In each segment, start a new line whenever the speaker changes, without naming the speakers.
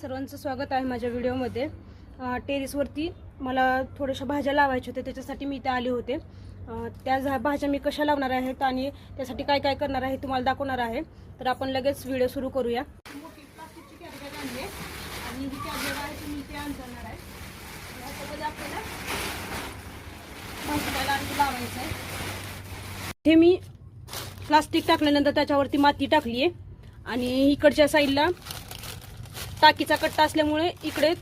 सर्वांचं स्वागत आहे माझ्या व्हिडिओमध्ये. टेरेसवरती मला थोड्याशा भाज्या लावायच्या होत्या त्याच्यासाठी मी इथे आले होते. त्या झा- भाज्या मी कशा लावणार आहेत आणि त्यासाठी काय काय करणार आहे तुम्हाला दाखवणार आहे. तर आपण लगेच व्हिडिओ सुरू करूया. मोठी प्लास्टिकची आणली आणि ही आहे मी इथे आणणार आहे. याच्यामध्ये आपल्याला भाजीपाला लावायचं आहे. हे मी प्लास्टिक टाकल्यानंतर त्याच्यावरती माती टाकली आहे आणि इकडच्या साईडला टाकीचा कट्टा असल्यामुळे इकडे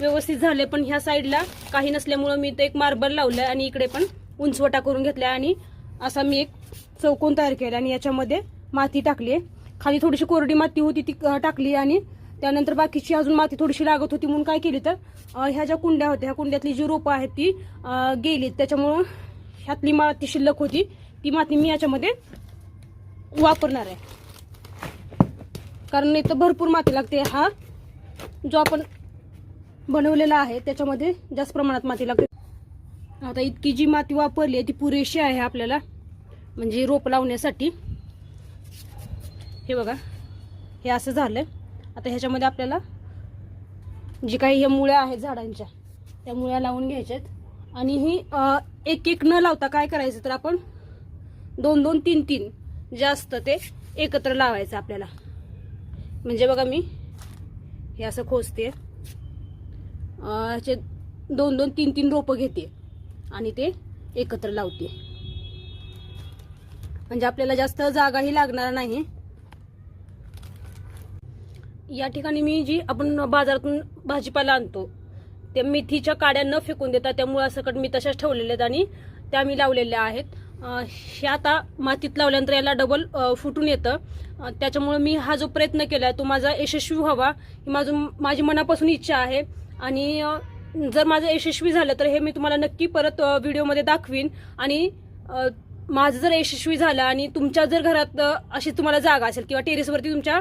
व्यवस्थित झाले पण ह्या साईडला काही नसल्यामुळं मी ते एक मार्बल लावलं आणि इकडे पण उंचवटा करून घेतला आणि असा मी एक चौकोन तयार केला आणि याच्यामध्ये माती टाकली आहे खाली थोडीशी कोरडी माती होती ती टाकली आणि त्यानंतर बाकीची अजून माती थोडीशी लागत होती म्हणून काय केली तर ह्या ज्या कुंड्या होत्या ह्या कुंड्यातली जी रोपं आहेत ती गेली गेलीत. त्याच्यामुळं ह्यातली माती शिल्लक होती. ती माती मी याच्यामध्ये वापरणार आहे. कारण इथं भरपूर माती लागते. हा जो आपण बनवलेला आहे त्याच्यामध्ये जास्त प्रमाणात माती लागते. आता इतकी जी माती वापरली आहे ती पुरेशी आहे आपल्याला. म्हणजे रोप लावण्यासाठी. हे बघा. हे असं झालंय. आता ह्याच्यामध्ये आपल्याला जी काही ह्या मुळ्या आहेत झाडांच्या त्या मुळ्या लावून घ्यायच्यात. आणि ही एक एक न लावता काय करायचं तर आपण दोन दोन तीन तीन जास्त ते एकत्र लावायचं आपल्याला. म्हणजे बघा मी हे असं खोचते असे ह्याचे दोन दोन तीन तीन रोपं घेते आणि ते एकत्र लावते म्हणजे आपल्याला जास्त जागाही लागणार नाही. या ठिकाणी मी जी आपण बाजारातून भाजीपाला आणतो त्या मेथीच्या काड्या न फेकून देता त्यामुळं असं कट मी तशाच ठेवलेल्या आहेत आणि त्या मी लावलेल्या आहेत. हे आता मातीत लावल्यानंतर याला डबल फुटून येतं. त्याच्यामुळं त्याच्यामुळे मी हा जो प्रयत्न केलाय तो माझा यशस्वी व्हावा ही माझं माझी मनापासून इच्छा आहे. आणि जर माझं यशस्वी झालं तर हे मी तुम्हाला नक्की परत व्हिडिओमध्ये दाखवीन. आणि माझं जर यशस्वी झालं आणि तुमच्या जर घरात अशी तुम्हाला जागा असेल किंवा टेरेसवरती तुमच्या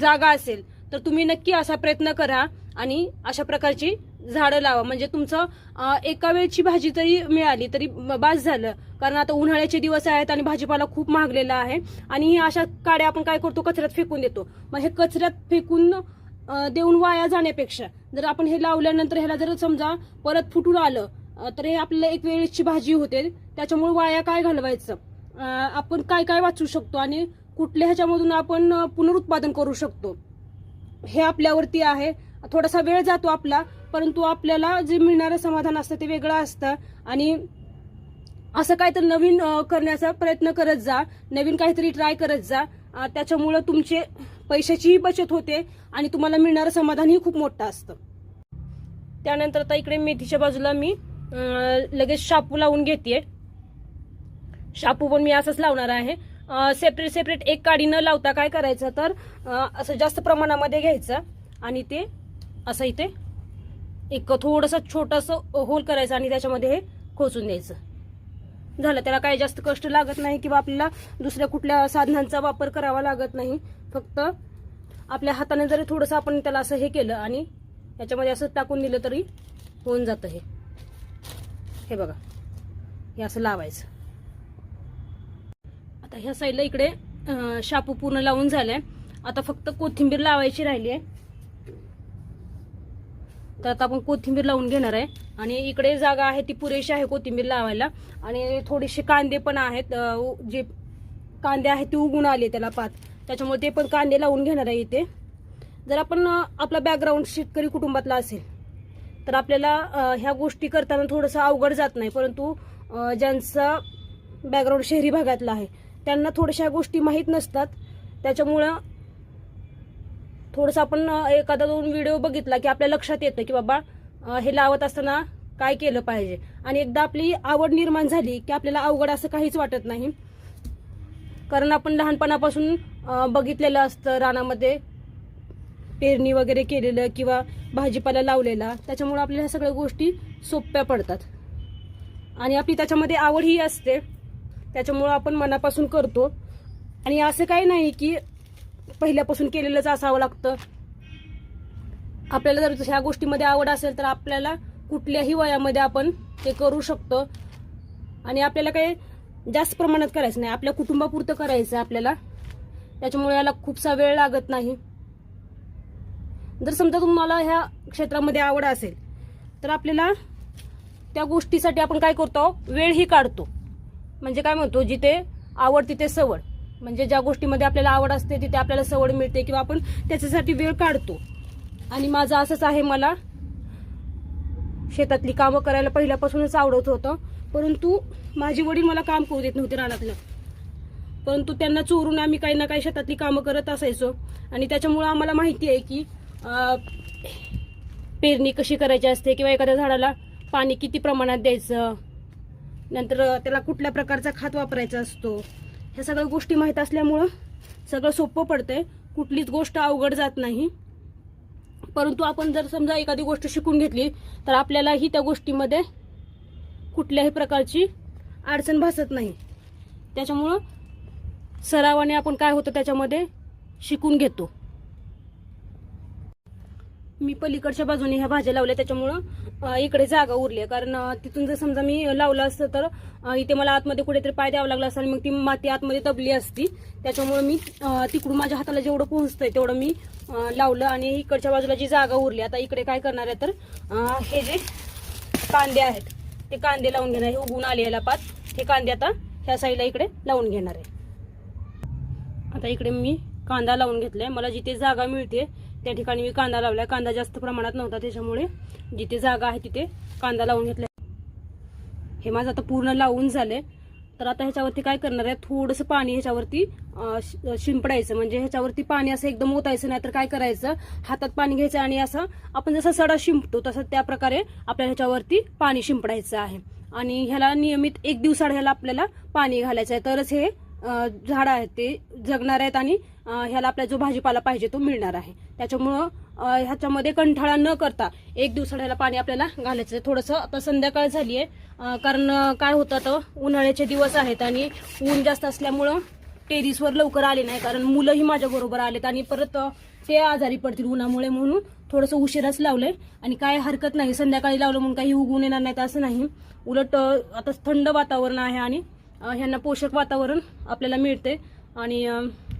जागा असेल तर तुम्ही नक्की असा प्रयत्न करा. आणि अशा प्रकारची झाडं लावा. म्हणजे तुमचं एका वेळची भाजी तरी मिळाली तरी बास झालं. कारण आता उन्हाळ्याचे दिवस आहेत आणि भाजीपाला खूप महागलेला आहे. आणि ही अशा काड्या आपण काय करतो? कचऱ्यात फेकून देतो. मग हे कचऱ्यात फेकून देऊन वाया जाण्यापेक्षा जर आपण हे लावल्यानंतर ह्याला जर समजा परत फुटून आलं तर हे आपल्याला एक वेळेची भाजी होते. त्याच्यामुळे वाया काय घालवायचं? आपण काय काय वाचू शकतो? आणि कुठल्या ह्याच्यामधून आपण पुनरुत्पादन करू शकतो? हे आपल्यावरती आहे. थोडासा वेळ जातो आपला. परंतु आपल्याला जे मिळणारं समाधान असतं ते वेगळं असतं. आणि असं काहीतरी नवीन करण्याचा प्रयत्न करत जा. नवीन काहीतरी ट्राय करत जा. त्याच्यामुळं तुमचे पैशाचीही बचत होते आणि तुम्हाला मिळणारं समाधानही खूप मोठं असतं. त्यानंतर आता इकडे मेथीच्या बाजूला मी लगेच शापू लावून घेते शापू पण मी असंच लावणार आहे. सेपरेट सेपरेट एक काडी न लावता काय करायचं तर असं जास्त प्रमाणामध्ये घ्यायचं आणि ते असं इथे एक थोडंसं छोटंसं होल करायचं आणि त्याच्यामध्ये हे खोचून द्यायचं. झालं त्याला काही जास्त कष्ट लागत नाही किंवा आपल्याला दुसऱ्या कुठल्या साधनांचा वापर करावा लागत नाही. फक्त आपल्या हाताने जरी थोडंसं आपण त्याला असं हे केलं आणि याच्यामध्ये असं टाकून दिलं तरी होऊन जातं हे. हे बघा हे असं लावायचं. आता ह्या साईडला इकडे शापू पूर्ण लावून झालाय. आता फक्त कोथिंबीर लावायची राहिली आहे. तर आता आपण कोथिंबीर लावून घेणार आहे. आणि इकडे जागा आहे ती पुरेशी आहे कोथिंबीर लावायला. आणि थोडेसे कांदे पण आहेत जे कांदे आहेत ते उगून आले त्याला पात. त्याच्यामुळे ते पण कांदे लावून घेणार आहे इथे. जर आपण आपला बॅकग्राऊंड शेतकरी कुटुंबातला असेल तर आपल्याला ह्या गोष्टी करताना थोडंसं अवघड जात नाही. परंतु ज्यांचा बॅकग्राऊंड शहरी भागातला आहे त्यांना थोड्याशा गोष्टी माहीत नसतात. त्याच्यामुळं थोडंसं आपण एखादा दोन व्हिडिओ बघितला की आपल्या लक्षात येतं की बाबा हे लावत असताना काय केलं पाहिजे? आणि एकदा आपली आवड निर्माण झाली की आपल्याला अवघड असं काहीच वाटत नाही. कारण आपण लहानपणापासून बघितलेलं असतं रानामध्ये पेरणी वगैरे केलेलं किंवा भाजीपाला लावलेला. त्याच्यामुळे आपल्याला ह्या सगळ्या गोष्टी सोप्या पडतात. आणि आपली त्याच्यामध्ये आवडही असते. त्याच्यामुळं आपण मनापासून करतो. आणि असं काही नाही की पहिल्यापासून केलेलंच असावं लागतं. आपल्याला जर ह्या गोष्टीमध्ये आवड असेल तर आपल्याला कुठल्याही वयामध्ये आपण ते करू शकतो. आणि आपल्याला काही जास्त प्रमाणात करायचं नाही. आपल्या कुटुंबापुरतं करायचं आहे आपल्याला. त्याच्यामुळे याला खूपसा वेळ लागत नाही. जर समजा तुम्हाला ह्या क्षेत्रामध्ये आवड असेल तर आपल्याला त्या गोष्टीसाठी आपण काय करतो? वेळही काढतो. म्हणजे काय म्हणतो? जिथे आवड तिथे सवड. म्हणजे ज्या गोष्टीमध्ये आपल्याला आवड असते तिथे आपल्याला सवड मिळते किंवा आपण त्याच्यासाठी वेळ काढतो. आणि माझं असंच आहे मला शेतातली कामं करायला पहिल्यापासूनच आवडत होतं. परंतु माझे वडील मला काम करू देत नव्हते रानातलं. परंतु त्यांना चोरून आम्ही काही ना काही शेतातली कामं करत असायचो. आणि त्याच्यामुळं आम्हाला माहिती आहे की पेरणी कशी करायची असते किंवा एखाद्या झाडाला पाणी किती प्रमाणात द्यायचं नंतर त्याला कुठल्या प्रकारचा खात वापरायचा असतो ह्या सगळ्या गोष्टी माहीत असल्यामुळं सगळं सोपं पडतंय. कुठलीच गोष्ट अवघड जात नाही. परंतु आपण जर समजा एखादी गोष्ट शिकून घेतली तर आपल्यालाही त्या गोष्टीमध्ये कुठल्याही प्रकारची अडचण भासत नाही. त्याच्यामुळं सरावाने आपण काय होतं त्याच्यामध्ये शिकून घेतो. मी पलीकडच्या बाजूने ह्या भाज्या लावल्या त्याच्यामुळं इकडे जागा उरली आहे कारण तिथून जर समजा मी लावलं असतं तर इथे मला आतमध्ये कुठेतरी पाय द्यावा लागला असता आणि मग ती माती आतमध्ये दबली असती. त्याच्यामुळं मी तिकडून माझ्या हाताला जेवढं पोहोचतंय तेवढं मी लावलं आणि इकडच्या बाजूला जी जागा उरली आता इकडे काय करणार आहे तर हे जे कांदे आहेत ते कांदे लावून घेणार हे उगून आले याला पात. हे कांदे आता ह्या साईडला इकडे लावून घेणार आहे. आता इकडे मी कांदा लावून घेतलाय. मला जिथे जागा मिळते त्या ठिकाणी मी कांदा लावलाय. कांदा जास्त प्रमाणात नव्हता त्याच्यामुळे जिथे जागा आहे तिथे कांदा लावून घेतलाय. हे माझं आता पूर्ण लावून झालंय. तर आता ह्याच्यावरती काय करणार आहे? थोडंसं पाणी ह्याच्यावरती शिंपडायचं. म्हणजे ह्याच्यावरती पाणी असं एकदम ओतायचं नाही तर काय करायचं? हातात पाणी घ्यायचं आणि असं आपण जसा सडा शिंपतो तसं त्या प्रकारे आपल्याला ह्याच्यावरती पाणी शिंपडायचं आहे. आणि ह्याला नियमित एक दिवसाड ह्याला आपल्याला पाणी घालायचं आहे. तरच हे झाड आहेत ते जगणार आहेत आणि ह्याला आपला जो भाजीपाला पाहिजे तो मिळणार आहे. त्याच्यामुळं ह्याच्यामध्ये कंठाळा न करता एक दिवसाला पाणी आपल्याला घालायचं आहे. थोडंसं आता संध्याकाळ झाली आहे कारण काय होतं आता उन्हाळ्याचे दिवस आहेत आणि ऊन जास्त असल्यामुळं टेरिसवर लवकर आले नाही कारण मुलंही माझ्याबरोबर आलेत आणि परत ते आजारी पडतील उन्हामुळे म्हणून थोडंसं उशिराच लावलंय. आणि काय हरकत नाही संध्याकाळी लावलं म्हणून काही उगवून येणार नाही असं नाही. उलट आता थंड वातावरण आहे आणि ह्यांना पोषक वातावरण आपल्याला मिळते आणि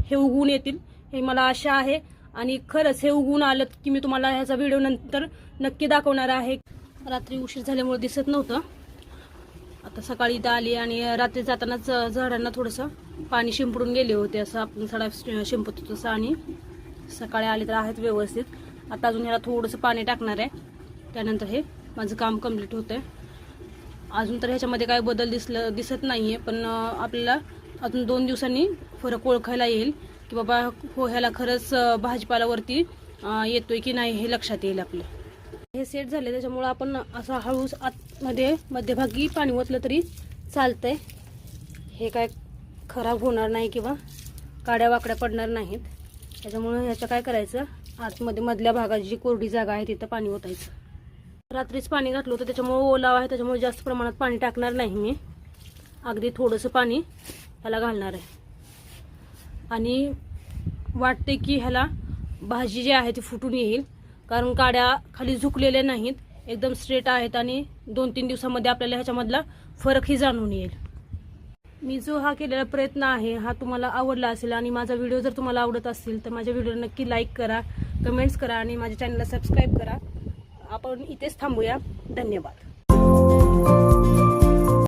हे उगवून येतील हे मला आशा आहे. आणि खरंच हे उगवून आलं की मी तुम्हाला ह्याचा व्हिडिओ नंतर नक्की दाखवणार आहे. रात्री उशीर झाल्यामुळे दिसत नव्हतं. आता सकाळी इथं आली आणि रात्री जातानाच झाडांना थोडंसं पाणी शिंपडून गेले होते असं आपण सडा शिंपत तसं आणि सकाळी आले तर आहेत व्यवस्थित. आता अजून ह्याला थोडंसं पाणी टाकणार आहे. त्यानंतर हे माझं काम कंप्लीट आहे अजून तर ह्याच्यामध्ये काय बदल दिसलं दिसत नाही आहे पण आपल्याला अजून दोन दिवसांनी फरक ओळखायला येईल की बाबा हो ह्याला खरंच भाजीपाल्यावरती भाजीपालावरती येतोय की नाही हे लक्षात येईल आपलं. हे सेट झाले त्याच्यामुळं आपण असं हळूच आतमध्ये मध्यभागी पाणी ओतलं तरी चालतंय. हे काय खराब होणार नाही किंवा काड्या वाकड्या पडणार नाहीत. त्याच्यामुळं ह्याचं काय करायचं? आतमध्ये मधल्या भागात जी कोरडी जागा आहे तिथं पाणी ओतायचं. रात्रीच पाणी घातलं होतं त्याच्यामुळं ओलावा आहे त्याच्यामुळे जास्त प्रमाणात पाणी टाकणार नाही मी. अगदी थोडंसं पाणी ह्याला घालणार आहे. आणि वाटते की ह्याला भाजी जी आहे ती फुटून येईल कारण काड्या खाली झुकलेल्या नाहीत एकदम स्ट्रेट आहेत आणि दोन तीन दिवसामध्ये आपल्याला ह्याच्यामधला फरकही जाणून येईल. मी जो हा केलेला प्रयत्न आहे हा तुम्हाला आवडला असेल आणि माझा व्हिडिओ जर तुम्हाला आवडत असेल तर माझ्या व्हिडिओला नक्की लाईक करा कमेंट्स करा आणि माझ्या चॅनलला सबस्क्राईब करा. आपण इथेच थांबूया. धन्यवाद.